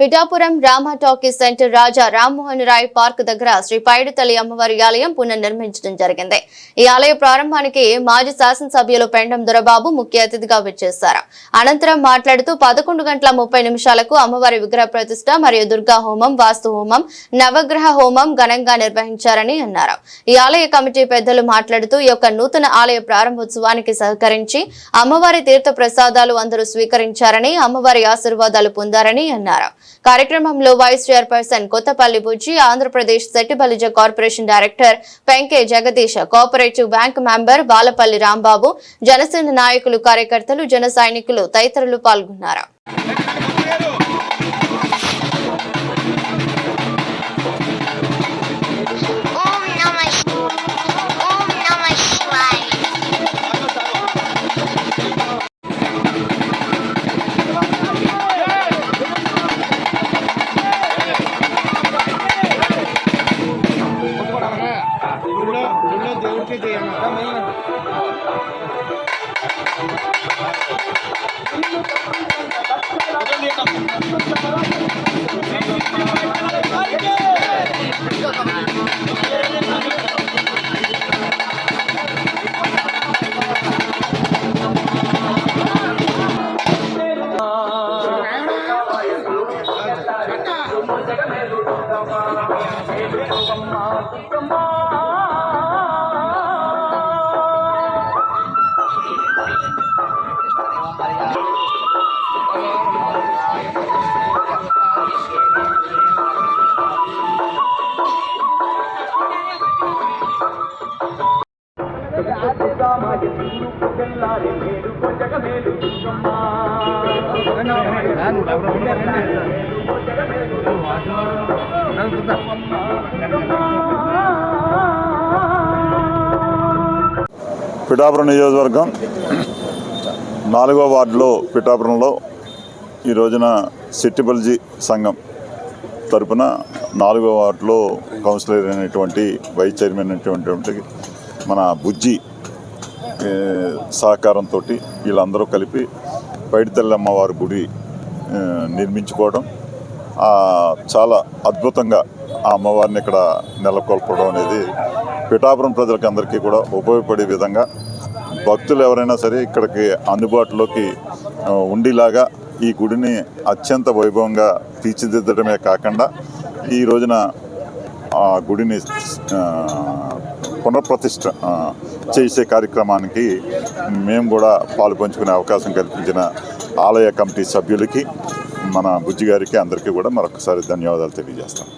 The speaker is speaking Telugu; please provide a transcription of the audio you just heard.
Pithapuram Rama talkies centre Raja Rammohan Roy park దగ్గర శ్రీ పైడితల్లి అమ్మవారి ఆలయం పునర్నిర్మించడం జరిగింది. ఈ ఆలయ ప్రారంభానికి మాజీ శాసనసభ్యులు పెండం దొరబాబు ముఖ్య అతిథిగా విచ్చేశారు. అనంతరం మాట్లాడుతూ పదకొండు గంటల ముప్పై నిమిషాలకు అమ్మవారి విగ్రహ ప్రతిష్ట మరియు దుర్గా హోమం వాస్తు హోమం నవగ్రహ హోమం ఘనంగా నిర్వహించారని అన్నారు. ఈ ఆలయ కమిటీ పెద్దలు మాట్లాడుతూ ఈ యొక్క నూతన ఆలయ ప్రారంభోత్సవానికి సహకరించి అమ్మవారి తీర్థ ప్రసాదాలు అందరూ స్వీకరించారని అమ్మవారి ఆశీర్వాదాలు పొందారని అన్నారు. కార్యక్రమంలో vice chairperson Kothapalli Bujji Andhra Pradesh Settibalija corporation director Penke Jagadish cooperative bank member Balapalli Rambabu Janasena నాయకులు కార్యకర్తలు జన సైనికులు తదితరులు పాల్గొన్నారు. బ్రహ్మ బ్రహ్మ పిఠాపురం నియోజకవర్గం నాలుగో వార్డులో పిఠాపురంలో ఈ రోజున సిట్టిబల్జీ సంఘం తరపున నాలుగో వార్డులో కౌన్సిలర్ అయినటువంటి వైస్ చైర్మన్ అయినటువంటి మన బుజ్జి సహకారంతో వీళ్ళందరూ కలిపి పైడితల్లి అమ్మవారి గుడి నిర్మించుకోవడం చాలా అద్భుతంగా ఆ అమ్మవారిని ఇక్కడ నెలకొల్పడం అనేది పిఠాపురం ప్రజలకు అందరికీ కూడా ఉపయోగపడే విధంగా భక్తులు ఎవరైనా సరే ఇక్కడికి అందుబాటులోకి ఉండేలాగా ఈ గుడిని అత్యంత వైభవంగా తీర్చిదిద్దడమే కాకుండా ఈ రోజున ఆ గుడిని పునఃప్రతిష్ట పునఃప్రతిష్ఠ చేసే కార్యక్రమానికి మేము కూడా పాలు పంచుకునే అవకాశం కల్పించిన ఆలయ కమిటీ సభ్యులకి మన బుజ్జి గారికి అందరికీ కూడా మరొకసారి ధన్యవాదాలు తెలియజేస్తాం.